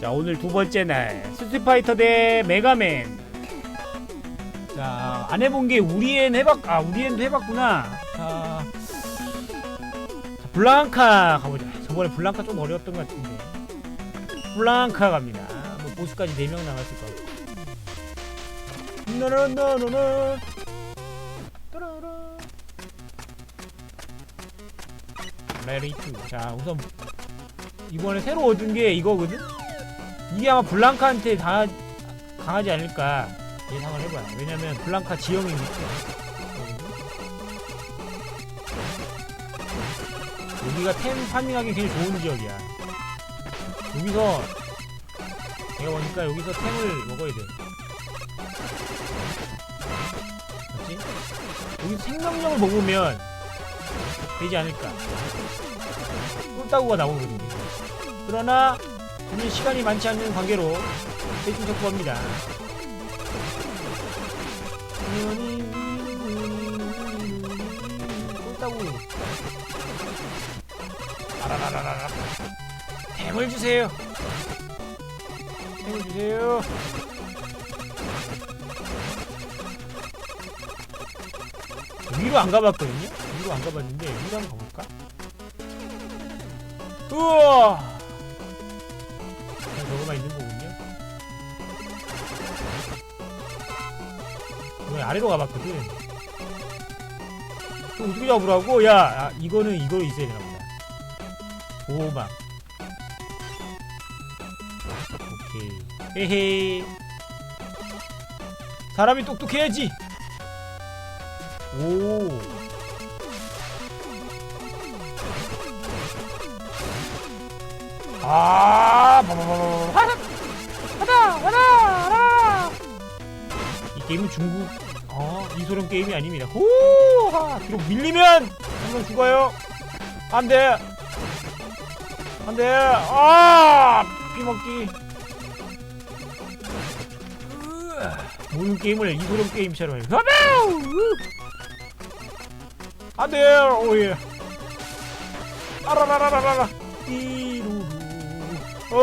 자 오늘 두 번째 날 스트파이터 대 메가맨 자 안 해본 게 우리엔 해봤 아 우리엔도 해봤구나 자, 자 블랑카 가보자 저번에 블랑카 좀 어려웠던 것 같은데 블랑카 갑니다 뭐 보스까지 4명 남았을 것 같고 나나나나나 레리투 자 우선 이번에 새로 얻은 게 이거거든? 이게 아마 블랑카한테 다 강하지 않을까 예상을 해봐요. 왜냐면 블랑카 지형이 있죠. 여기가 템 파밍하기 굉장히 좋은 지역이야. 여기서 내가 보니까 여기서 템을 먹어야 돼. 맞지? 여기서 생명력을 먹으면 되지 않을까. 꿀따구가 나오거든요. 그러나 저는 시간이 많지 않는 관계로 대충 접근합니다. 꿀따구. 아라라라라. 템을 주세요. 템을 주세요. 위로 안 가봤거든요? 위로 안 가봤는데 위로 한번 가볼까? 우와! 그냥 저거만 있는 거군요. 이거 아래로 가봤거든. 또 어떻게 잡으라고? 야, 아, 이거는 이거 있어야 되나 보다. 보호막. 오케이. 헤헤. 사람이 똑똑해야지. 오. 아, 바바바바바. 하다, 하다, 하다. 이 게임은 중국 어 이소룡 게임이 아닙니다. 호하 뒤로 밀리면 한명 죽어요. 안 돼, 안 돼. 아, 피먹기. 모든 게임을 이소룡 게임처럼 해. 안 돼, 오예. 아라라라라라. 띠루루. 어.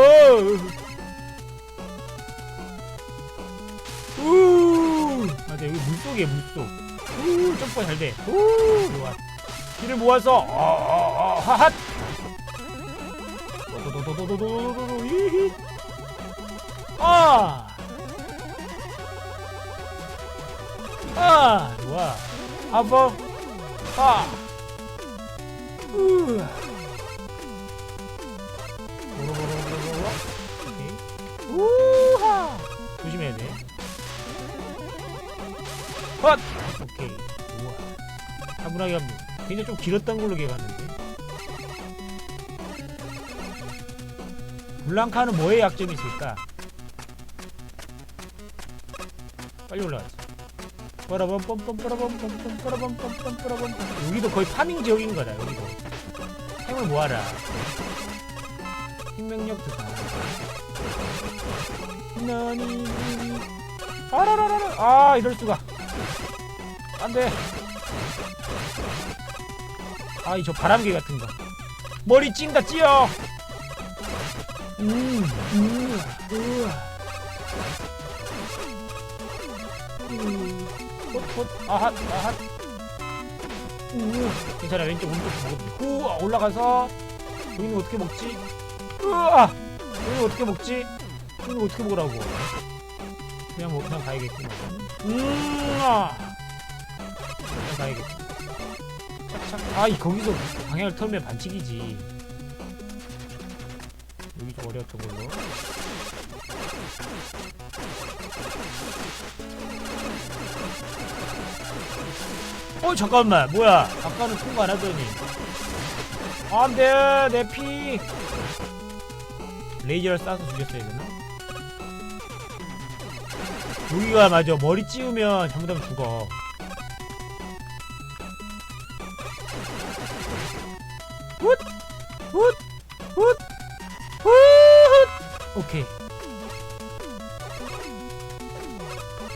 우. 맞아 여기 물속이야 물속. 우 점프가 잘 돼. 우 좋아. 길을 모아서 어어어 하핫. 도도도도도도도도도 이히. 아. 아 좋아. 아버. 아. 우. 우하. 조심해야 돼. 헛! 오케이. 우와. 차분하게 합니다. 굉장히 좀 길었던 걸로 기억하는데. 블랑카는 뭐에 약점이 있을까? 빨리 올라가자. 빠라밤빰빰 빠라밤빰빰 빠라밤빰빰 빠라밤빰 여기도 거의 파밍 지역인 거다 여기도 템을 모아라 생명력 드다 나니 아라라라라 아 이럴 수가 안돼 아이 저 바람개 같은 거 머리 찐다 찌어 음, 음. 음, 아핫, 아핫. 우, 괜찮아, 왼쪽, 오른쪽 먹어도 우와, 올라가서, 여기는 어떻게 먹지? 우와! 여기는 어떻게 먹지? 여기는 어떻게 먹으라고? 그냥 뭐, 그냥 가야겠지. 음, 아! 그냥 가야겠지. 착착. 아, 이, 거기서 방향을 틀면 반칙이지. 여기 좀 어려웠던 걸로. 어 잠깐만 뭐야 아까는 통과 안 하더니 안돼 내 피 레이저를 쏴서 죽였어야 되나? 여기가 맞아 머리 찌우면 잘못하면 죽어 훗! 훗! 훗! 훗! 오케이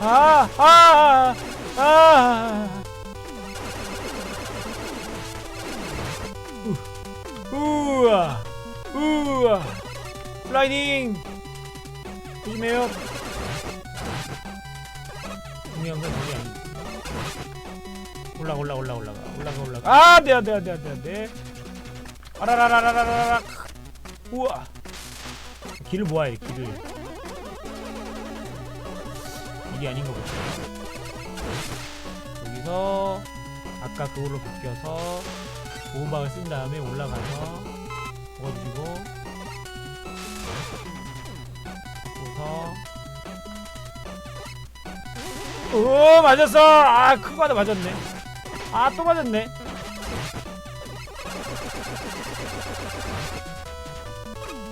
아! 아! 아! 아. 우, 우와. 우와. 슬라이딩. 조심해요. 중요한 건 저게 아니지. 올라가 올라가 올라가 올라가 올라가 올라가. 아, 안 돼 안 돼 안 돼 안 돼 안 돼. 아라라라라라라. 우와. 길을 모아야 돼 길을. 이게 아닌 거 보다. 여기서 아까 그걸로 바뀌어서 보호막을 쓴 다음에 올라가서 오 맞았어. 아큰거 하나 맞았네. 아 또 맞았네.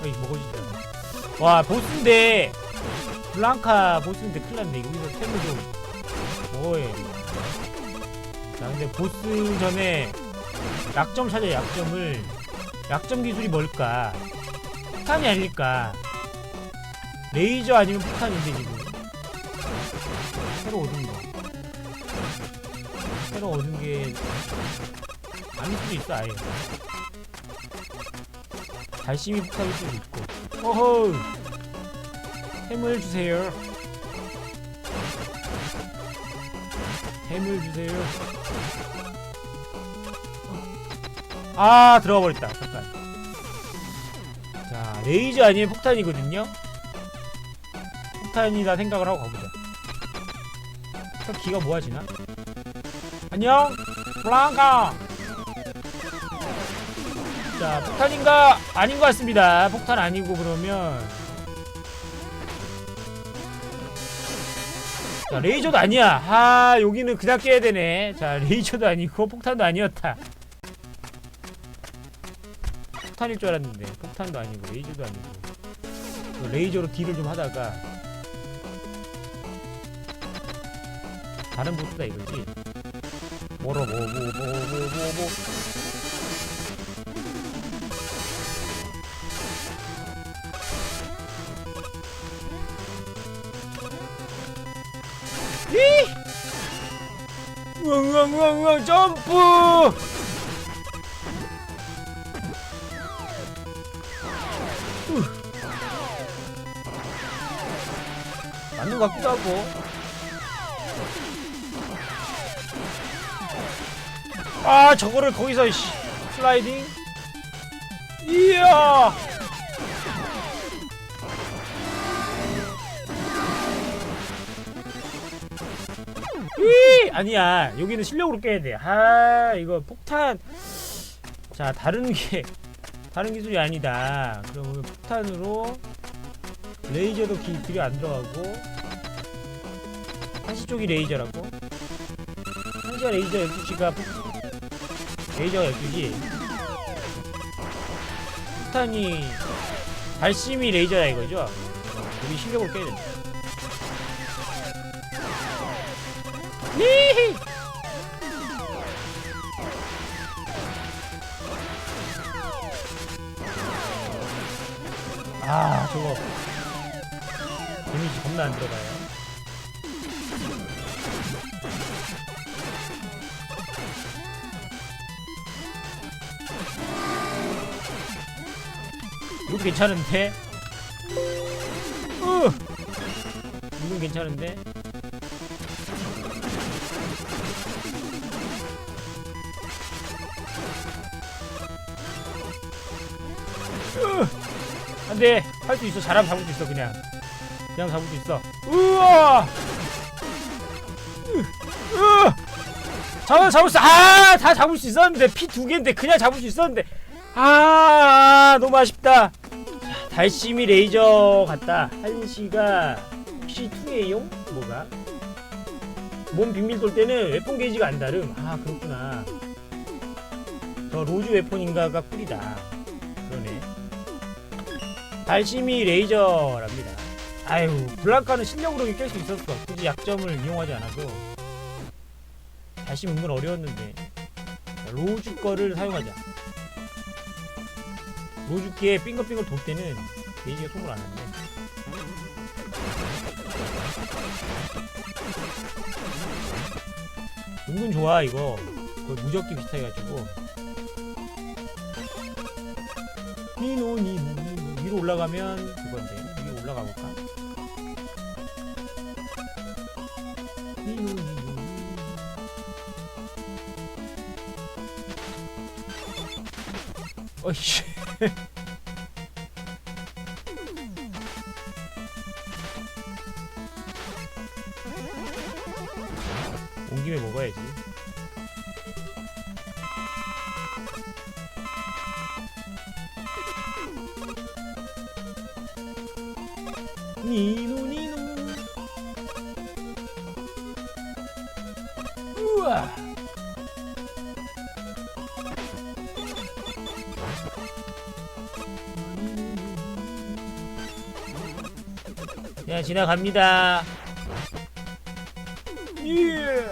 어이 먹어주자 와 보스인데. 블랑카 보스인데 큰일 났네. 여기서 템을 좀 돼. 자 근데 보스 전에 약점 찾아 약점을. 약점 기술이 뭘까? 폭탄이 아닐까? 레이저 아니면 폭탄인데 지금 새로 얻은 거. 새로 얻은 게 아닐 수도 있어 아예. 달심이 폭탄일 수도 있고. 어허 햄을 주세요. 햄을 주세요. 아 들어가 버렸다. 잠깐. 자 레이저 아니면 폭탄이거든요. 폭탄이다 생각을 하고 가보자 저 기가 모아지나? 안녕 블랑카. 자 폭탄인가 아닌 것 같습니다. 폭탄 아니고 그러면. 자 레이저도 아니야. 아 여기는 그냥 깨야 되네. 자 레이저도 아니고 폭탄도 아니었다. 폭탄일 줄 알았는데 폭탄도 아니고 레이저도 아니고. 그 레이저로 딜을 좀 하다가 다른 보스다 이거지. 뭐로 뭐뭐뭐뭐 우왕우왕우왕 점프! 맞는 것 같기도 하고 아 저거를 거기서 씨, 슬라이딩. 이야! 이! 아니야. 여기는 실력으로 깨야 돼아 이거 폭탄. 자 다른 게 다른 기술이 아니다. 그러면 폭탄으로 레이저도 기, 길이 안 들어가고 한시 쪽이 레이저라고? 한시가 레이저 12시가 레이저가 12시 폭탄이 발심이 레이저다 이거죠? 우리 실력으로 깨야 된다. 히히! 아 저거. 데미지 겁나 안 들어가요 이것도 괜찮은데? 으! 이건 괜찮은데? 안돼 할 수 있어 잘하면 잡을 수 있어 그냥 그냥 잡을 수 있어 우와 으, 으. 잡아 잡을 수 아다 잡을 수 있었는데 피 두 개인데 그냥 잡을 수 있었는데 아, 아 너무 아쉽다 자, 달심이 레이저 같다 한시가 혹시 2A용 뭐가 몸 빙밀 돌 때는 웨폰 게이지가 안 다름 아 그렇구나 저 로즈 웨폰인가가 꿀이다 그러네 달심이 레이저랍니다. 아유, 블랑카는 실력으로 깰수 있었어. 굳이 약점을 이용하지 않아도. 달심 은근 어려웠는데. 자, 로즈 거를 사용하자. 로즈기에 빙글빙글 돌 때는 게이지가 소물 안 한대. 은근 좋아 이거. 거의 무적기 비슷해가지고. 니노 니노 니노. 위로 올라가면 그건데 위로 올라가 볼까? 니노 니노. 어이씨 온 김에 먹어야지 지나갑니다. 예.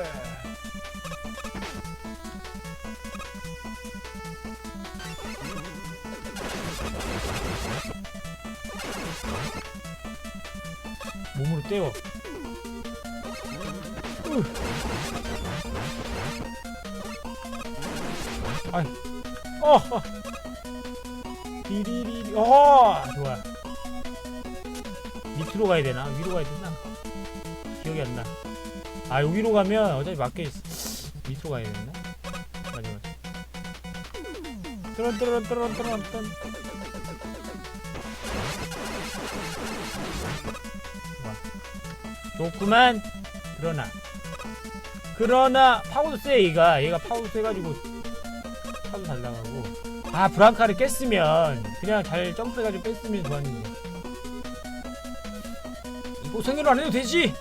몸으로 으. 아이. 어 어. 비리리리. 어 좋아 밑으로 가야 되나 위로 가야 되나 기억이 안 나. 아 여기로 가면 어차피 막혀 있어. 밑으로 가야 되나? 맞아 맞아. 뜨런 뜨런 뜨런 뜨런. 좋아. 좋구만. 그러나 그러나 파워도 세 얘가 얘가 파워도 세가지고 파도 잘 나가고 아 브랑카를 깼으면 그냥 잘 점프해가지고 뺐으면 좋았는데 이거 생각을 안 해도 되지?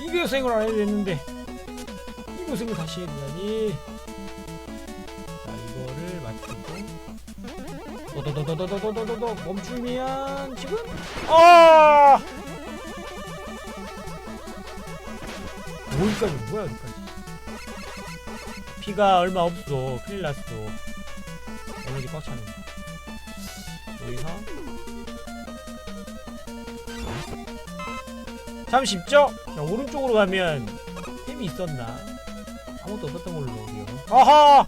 이거 생각을 안 해도 됐는데. 이거 생각 다시 해야 되다니? 자 이거를 맞추고. 도도도도도도도도도. 멈추면 지금? 아! 여기까지 뭐야 여기까지. 피가 얼마 없어. 큰일 났어. 에너지 꽉 차는 30점? 자, 오른쪽으로 가면 템이 있었나? 아무것도 없었던 걸로 기억. 아하!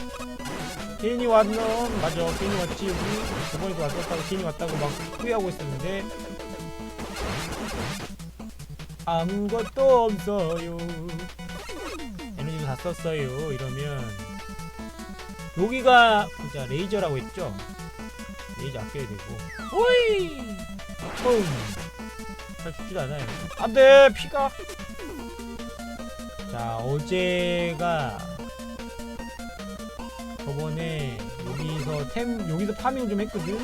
케인이 왔노? 맞아, 케인이 왔지. 우리 저번에도 왔었다고 케인이 왔다고 막 후회하고 있었는데. 아무것도 없어요. 에너지도 다 썼어요. 이러면. 여기가 진짜 레이저라고 했죠? 레이저 아껴야 되고. 오이! 뽕! 잘 죽지도 않아요. 안 돼! 피가! 자, 어제가 저번에 여기서 템, 여기서 파밍을 좀 했거든?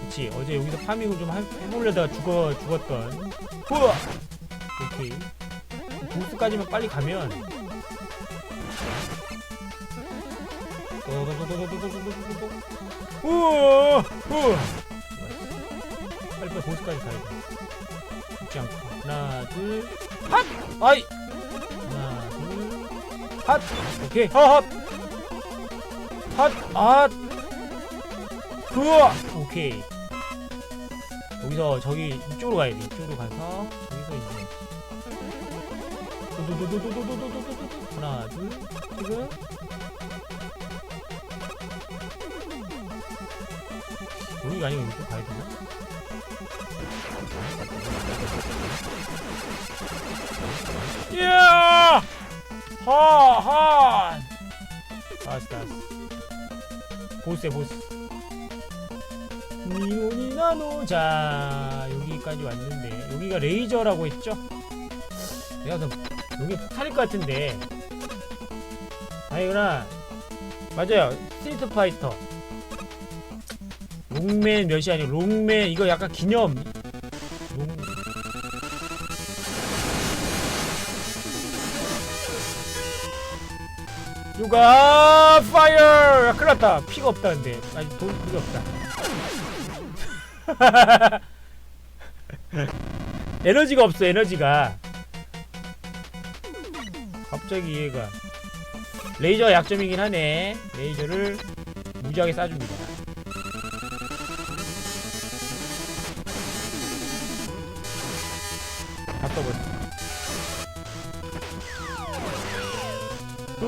그치, 어제 여기서 파밍을 좀 하- 해보려다가 죽어, 죽었던. 우와! 오케이. 보스까지만 빨리 가면 우와 우와 빨리 빨리 보스까지 가야 돼 죽지 않고 하나 둘 핫 아이 하나 둘 핫 오케이 핫 핫! 우와 오케이 여기서 저기 이쪽으로 가야 돼 이쪽으로 가서 여기서 이제 도도도도도도도도도도 하나 둘 지금 여기가 아니고 이쪽 가야 되나? 이야! 하! 하! 알았어 알았어 보스야 보스 니오니 나노 자 여기까지 왔는데 여기가 레이저라고 했죠? 내가 더 여기 폭탄일 것 같은데 아니구나 맞아요 스트리트 파이터 롱맨 몇이 아니고 롱맨 이거 약간 기념. 롱. 누가 파이어 야, 큰일 났다. 피가 없다 근데. 아니 돈 피가 없다. 에너지가 없어 에너지가. 갑자기 얘가 레이저 약점이긴 하네. 레이저를 무지하게 쏴줍니다 다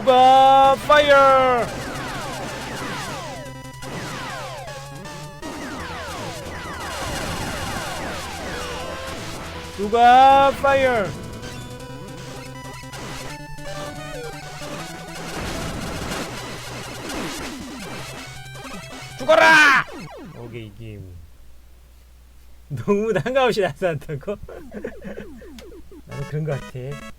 누가 파이어? 누가 파이어? 죽어라! 오케이 게임. 너무 한가없이 나서 한다고 나도 그런 것 같아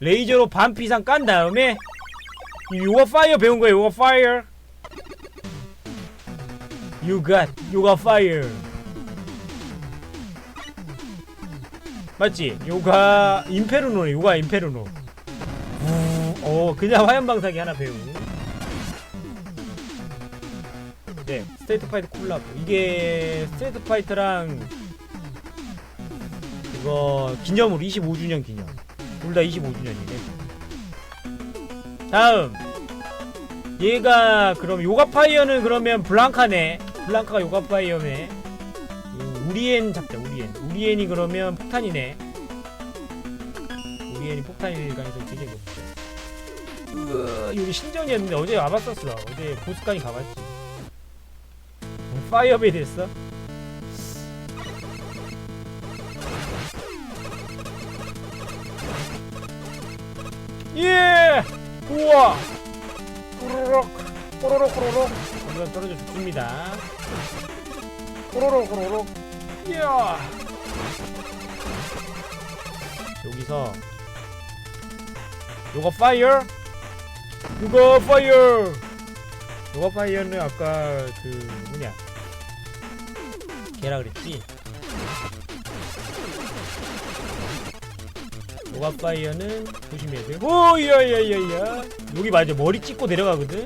레이저로 반피 이상 깐 다음에 이 요가 파이어 배운 거야 요가 파이어 You got 요가 파이어 맞지? 요가 임페르노네 요가 임페르노. 우, 어 그냥 화염방사기 하나 배우. 네 스트레이트 파이터 콜라보. 이게 스트레이트 파이터랑 이거 기념으로 25주년 기념 둘 다 25주년이네. 다음. 얘가 그럼 요가 파이어는 그러면 블랑카네. 블랑카가 요가 파이어네. 음, 우리엔 잡자 우리엔. 우리엔이 그러면 폭탄이네. 우리엔이 폭탄일 가능성이 되게 높죠. 으아, 여기 신전이었는데 어제 와봤었어. 어제 보스까지 가봤지. 파이어베이 됐어 예. 우와. 꼬로록 꼬로록 꼬로록 점점 떨어져 죽습니다. 꼬로록 꼬로록 이야. 여기서 요거 파이어? 요거 파이어. 요거 파이어는 아까 그 뭐냐? 걔라 그랬지 요가 파이어는 조심해야 돼. 오, 야야야야. 여기 맞아. 머리 찍고 내려가거든.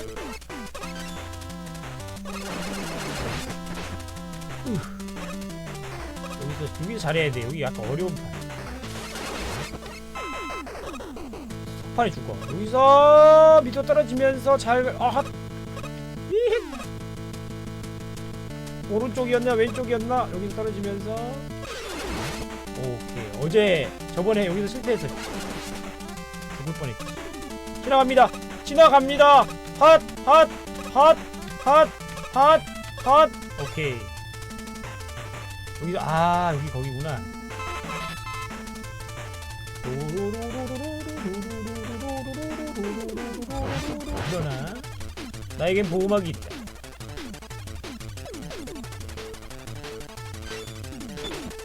후. 여기서 여기서 잘해야 돼. 여기 약간 어려운 판. 석판에 죽어. 여기서 밑으로 떨어지면서 잘 아핫. 오른쪽이었나 왼쪽이었나 여기서 떨어지면서 어제 저번에 여기서 실패해서 죽을 뻔했지 지나갑니다. 지나갑니다. 핫 핫 핫 핫 핫핫핫 오케이. 여기서 아 여기 거기구나. 그러나. 나에겐 보호막이 있다.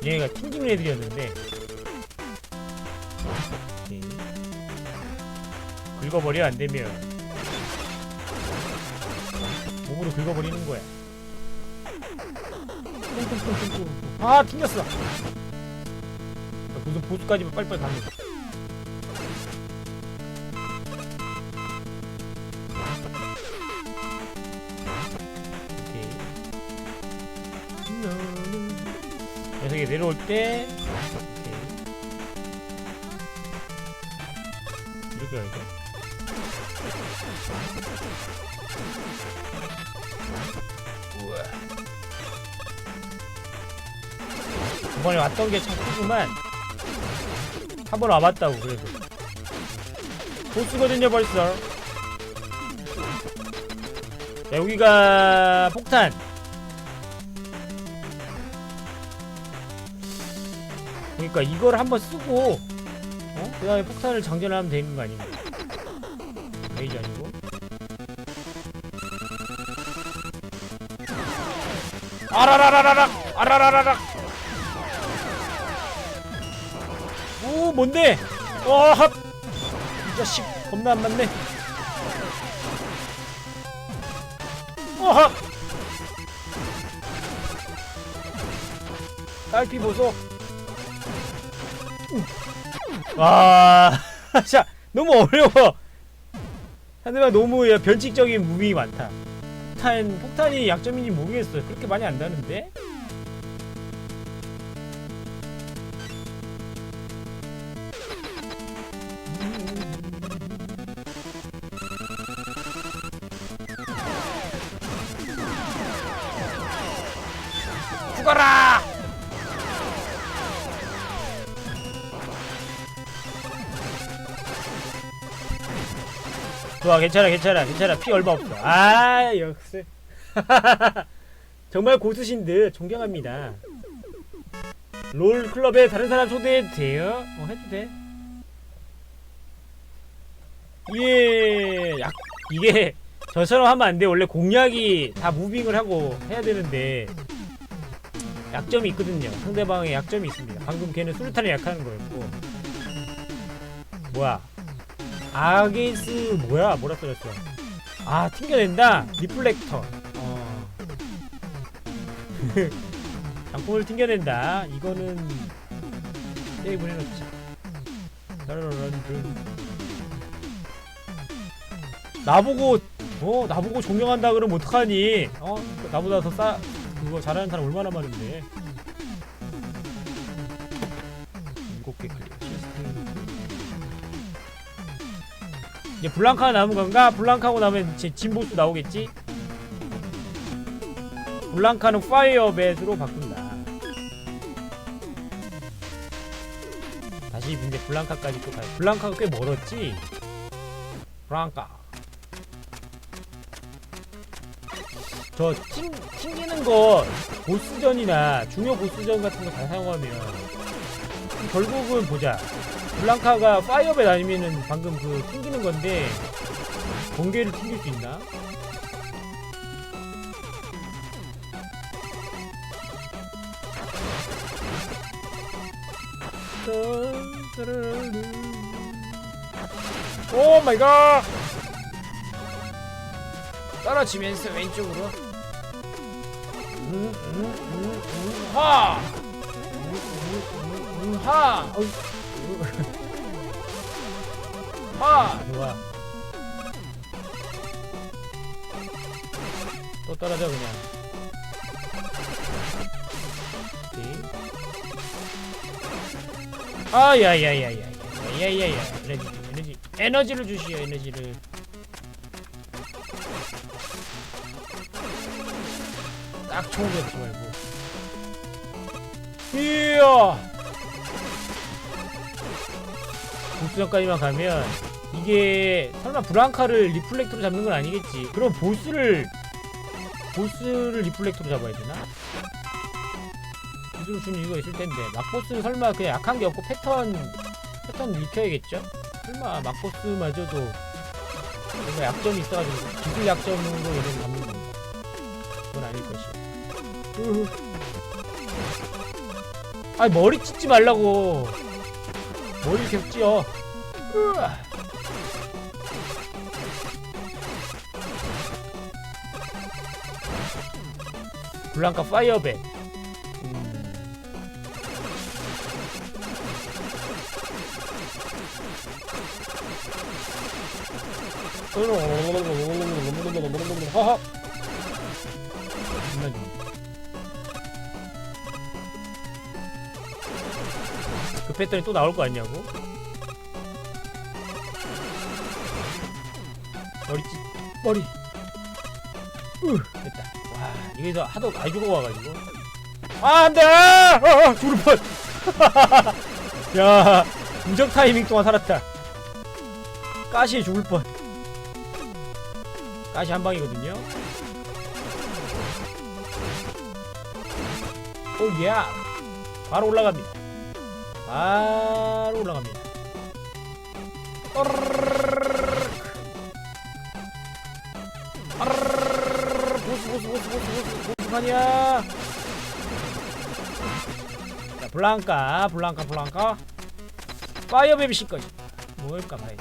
얘가 튕기는 애들이었는데 긁어버려 안되면. 몸으로 긁어버리는 거야. 아 튕겼어. 나 무슨 보스까지 빨리빨리 거 오케이. 녀석이 내려올 때. 이렇게 가야 이번에 왔던 게 참 크구만. 한 번 와봤다고 그래도. 보스거든요 벌써. 자, 여기가 폭탄. 그러니까 이걸 한번 쓰고 어? 그 다음에 폭탄을 장전하면 되는 거 아닌가 레이저 아니고 아라라라라락 아라라라락 오 뭔데? 어합 이 자식 겁나 안 맞네. 어합 딸피 보소. 와, 자 너무 어려워. 상대방 너무 야, 변칙적인 무빙이 많다. 폭탄 폭탄이 약점인지 모르겠어요. 그렇게 많이 안다는데? 죽어라! 좋아 괜찮아 괜찮아 괜찮아 피 얼마 없어 아 역시 정말 고수신 듯 존경합니다 롤 클럽에 다른 사람 초대해도 돼요? 어 해도 돼 예, 약, 이게 저처럼 하면 안 돼. 원래 공략이 다 무빙을 하고 해야 되는데 약점이 있거든요. 상대방의 약점이 있습니다. 방금 걔는 수류탄에 약하는 거였고 뭐야? 아게스 뭐야? 뭐라 써졌어? 아 튕겨낸다. 리플렉터. 어. 장풍을 튕겨낸다. 이거는 세이브를 해놓자. 나보고 어 나보고 존경한다 그러면 어떡하니 어 나보다 더 싸 그거 잘하는 사람 얼마나 많은데 이제 블랑카 남은 건가? 블랑카고 나면 제 진보스 나오겠지? 블랑카는 파이어벳으로 바꾼다. 다시 근데 블랑카까지 또 가요. 블랑카가 꽤 멀었지? 블랑카. 저 튕, 튕기는 거 보스전이나 중요 보스전 같은 거 다 사용하면 결국은 보자 블랑카가 파이어벳 아니면은 방금 그 튕기는 건데 번개를 튕길 수 있나? 오 마이 갓! 떨어지면서 왼쪽으로 음, 음, 음, 음, 하! 하! 하! 좋아 또 떨어져 그냥 오케이. 아 야야야야야 야 야야야 에너지 에너지 에너지를 주시오 에너지를 딱 총을 잡지 말고 이야 보스전까지만 가면 이게 설마 브랑카를 리플렉터로 잡는 건 아니겠지 그럼 보스를 보스를 리플렉터로 잡아야 되나? 보스를 주는 이유가 있을 텐데 막보스는 설마 그냥 약한 게 없고 패턴 패턴 익혀야겠죠? 설마 막보스마저도 뭔가 약점이 있어가지고 기술 약점으로 얘를 잡는 건가? 그건 아닐 것이야 아 머리 찢지 말라고 머리 계속 찌어 으아. 블랑카. 하하 장난이 급했더니 또 나올 거 아니냐고? 머리 찢 머리 와 여기서 하도 많이 죽어와가지고. 아 안돼! 아! 어, 어, 죽을 뻔야 무적 타이밍 동안 살았다. 가시에 죽을 뻔. 가시 한 방이거든요. 오예. 바로 올라갑니다. 바로 올라갑니다 아니야. 자 블랑카 블랑카 블랑카. 파이어베비 씨까지 뭘까 봐야지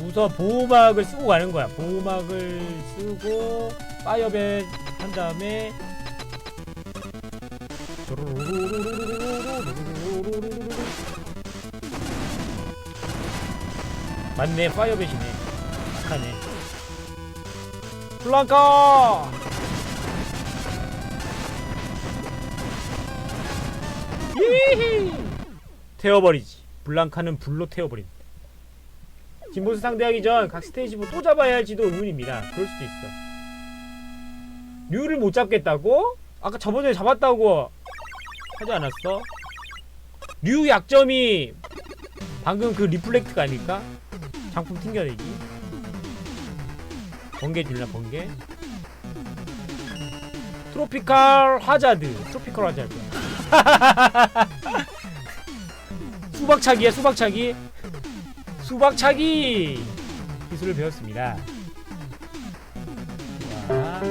우선 보호막을 쓰고 가는 거야. 보호막을 쓰고 파이어벳 한 다음에 맞네 파이어벳이네. 착하네 블랑카! 히히! 태워버리지. 블랑카는 불로 태워버린다 진보스 상대하기 전 각 스테이지부 또 잡아야 할지도 의문입니다. 그럴 수도 있어. 류를 못 잡겠다고? 아까 저번에 잡았다고 하지 않았어? 류 약점이 방금 그 리플렉트가 아닐까? 장품 튕겨내기 번개 줄라 번개? 트로피칼 하자드 트로피칼 하자드. 수박차기야 수박차기. 수박차기! 기술을 배웠습니다. 자,